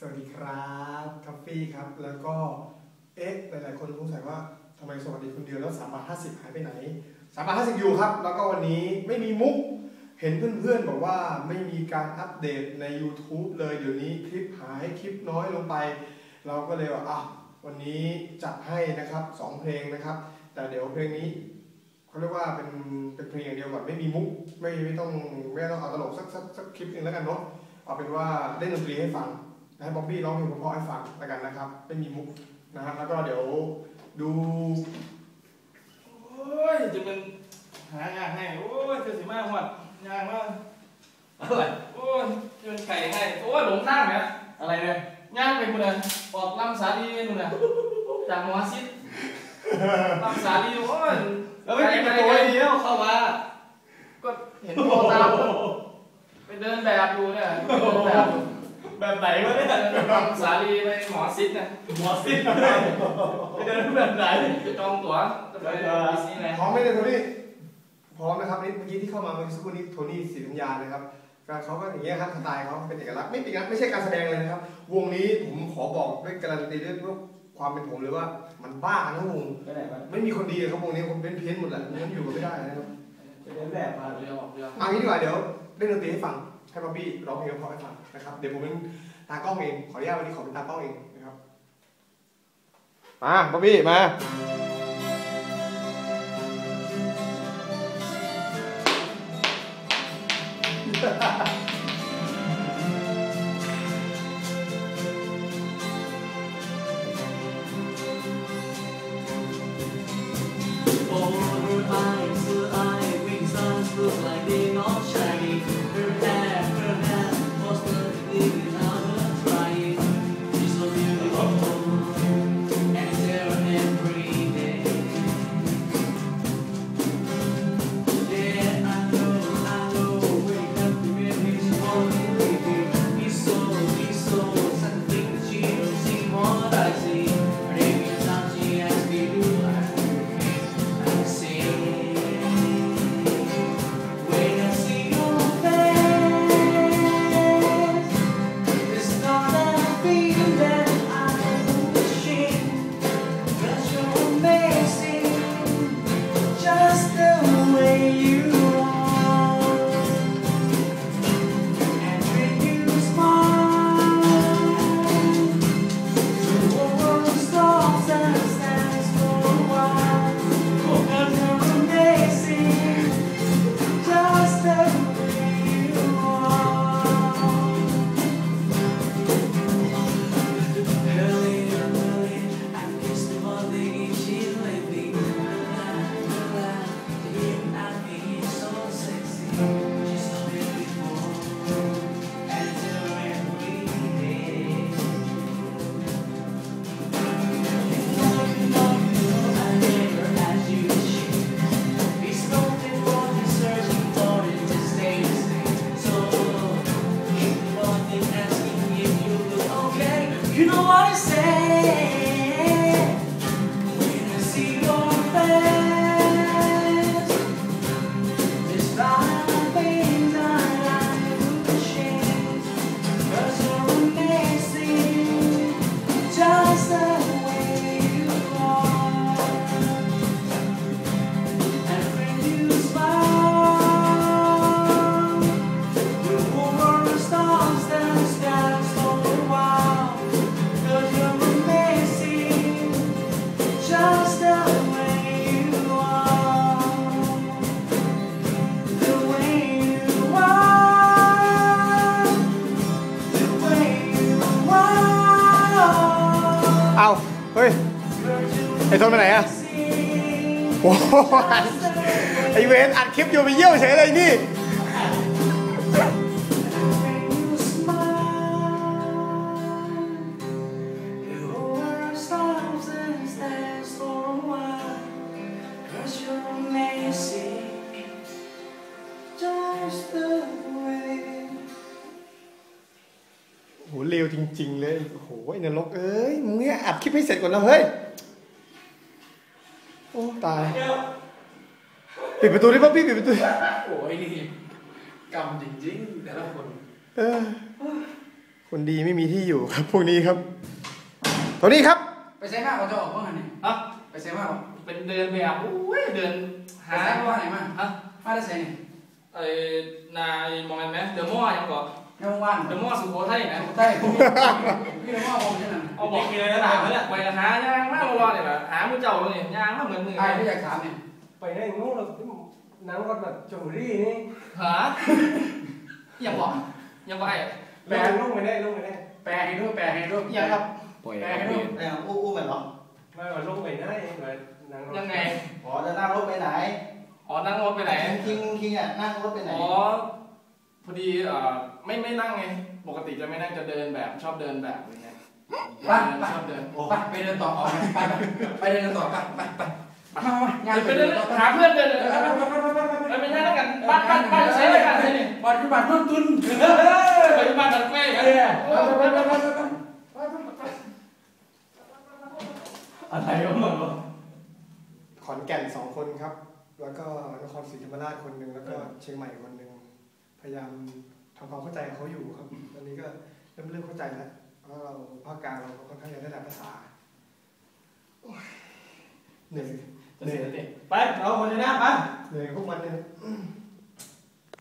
สวัสดีครับทัฟฟี่ครับ แล้วก็เอ๊ะหลายๆคนสงสัยว่าทำไมสวัสดีคนเดียวแล้วสามบาทห้าสิบหายไปไหนสามบาทห้าสิบอยู่ครับ แล้วก็วันนี้ไม่มีมุก เห็นเพื่อนๆบอกว่าไม่มีการอัปเดตใน YouTube เลยเดี๋ยวนี้คลิปหายคลิปน้อยลงไป เราก็เลยว่าอะวันนี้จัดให้นะครับสองเพลงนะครับ แต่เดี๋ยวเพลงนี้เขาเรียกว่าเป็นเป็นเพลงอย่างเดียวก่อนไม่มีมุกไม่ไม่ต้องไม่ต้องเอาตลกสักสักสักคลิปหนึงแล้วกันเนาะเอาเป็นว่าเล่นดนตรีให้ฟัง ให้บ๊อบบี้ร้องเพลงเพราะให้ฟังแล้วกันนะครับ ไม่มีมุกนะฮะแล้วก็เดี๋ยวดูโอ้ยจะเป็นหางานให้โอ้ยเธอสิมาหมดงานมากอะไรโอ้ยเป็นไก่ให้โอ้ยหลงทางเนี่ยอะไรเนี่ยย่างไปหมดเลยออกลำสาลีนู่นน่ะจากมอซิดลำสาลีโอ้ยแล้วไม่ปิดประตูไว้ดีแล้วเข้ามาก็เห็นโทรตามไปเดินแบบอยู่เนี่ยเดินแบบ แบบไหนวะเนี่ยเดินลำสาลีไปหมอซิดเนี่ยหมอสิไปเดินแบบไหนไปจองตั๋วจะไปดิสนีย์แลนด์พร้อมไหมเนี่ยโทนี่พร้อมนะครับนี่เมื่อกี้ที่เข้ามาเมื่อสักครู่นี้โทนี่ศรีธัญญานะครับก็เขาก็อย่างเงี้ยครับสไตล์เขาเป็นเอกลักษณ์ไม่เป็นงั้นไม่ใช่การแสดงเลยนะครับ วงนี้ผมขอบอกด้วยการันตีด้วยความเป็นผมเลยว่า มันบ้าทั้งวงไปไหนมาไม่มีคนดีเลยครับวงนี้คนเป็นเพี้ยนหมดแหละงั้นอยู่กันไม่ได้นะครับไปเดินแบบมาเรือออกเรือเอางี้ดีกว่าเดี๋ยวเล่นดนตรีให้ฟัง ให้บ๊อบบี้ร้องเพลงเพราะให้ฟังนะครับ เดี๋ยวผมเป็นตากล้องเอง ขออนุญาตวันนี้ขอเป็นตากล้องเองนะครับ มาบ๊อบบี้มา Oh, ไอ้โทนไปไหนอะโอ้ไอเวนอัดคลิปอยู่ไปเยี่ยวเฉยเลยนี่โหเร็วจริง ๆ เลย โหไอ้นรกเอ้ย มึงเนี่ยอัดคลิปให้เสร็จก่อนนะเฮ้ย อ้ตายปิดประตูดิป๊อบบี้ปิดประตูโอ้ยนี่กรรมจริงๆแต่ละคนเออคนดีไม่มีที่อยู่ครับ พวกนี้ครับตอนนี้ครับ ไปใช้มากกว่าจะออกว่างันนี่อะไปใช้มากกว่าเป็นเดินแบบโอ้ยเดินหาหาว่าไหนมาฮะมาได้ใช้นี่ไอ้นายมองเห็นไหมเดอะมอลยังก่อนในหมู่บ้านเดอะมอลสุโขทัยนะใช่พี่พี่ในหมู่บ้านผมใช่ไหมเอาบอกกินเลยนะถามเขาเนี่ยไปหายางมากรอเนี่ยแบบหามือเจ้าเลยยางมากเหมือนมือไอ้พี่อยากถามเนี่ยไปได้งูเราหนังรถแบบจงรี่นี่หายังบอกยังบอกไอ้แปลงลงไปได้ลงไปได้แปลให้ด้วยแปลให้ด้วยยังครับแปลให้ด้วยแต่อู้อู้เหมือนเหรอไม่ว่าลงไปได้แบบหนังรถยังไงอ๋อจะนั่งรถไปไหนอ๋อนั่งรถไปไหนคิงคิงอะนั่งรถไปไหนอ๋อ พอดีเอ่อไม่ไม่นั่งไง ปกติจะไม่นั่งจะเดินแบบชอบเดินแบบอะไรเงี้ยไปไป ชอบเดินไปไปเดินต่อออกไปไปไปเดินต่อไปไปไปมามาเดินไปเดินหาเพื่อนเดินเลยไปไม่ใช่แล้วกันบ้านบ้านบ้านใช้แล้วกันใช่นี่บัตรบัตรนุ่นตุนไปบ้านตัดเฟ้กันอะไรก็เหมือนว่าขอนแก่นสองคนครับ แล้วก็นครศรีธรรมราชคนหนึ่งแล้วก็เชียงใหม่คนหนึ่ง พยายามทำความเข้าใจกับเขาอยู่ครับ ตอนนี้ก็เริ่มเริ่มเข้าใจแล้วเพราะเราภาคกลางเราก็ค่อนข้างจะได้หลายภาษาโอ้ยเหนื่อยจะเสียสติไปเราคนชนะไปเหนื่อยพวกมันเนี่ยไ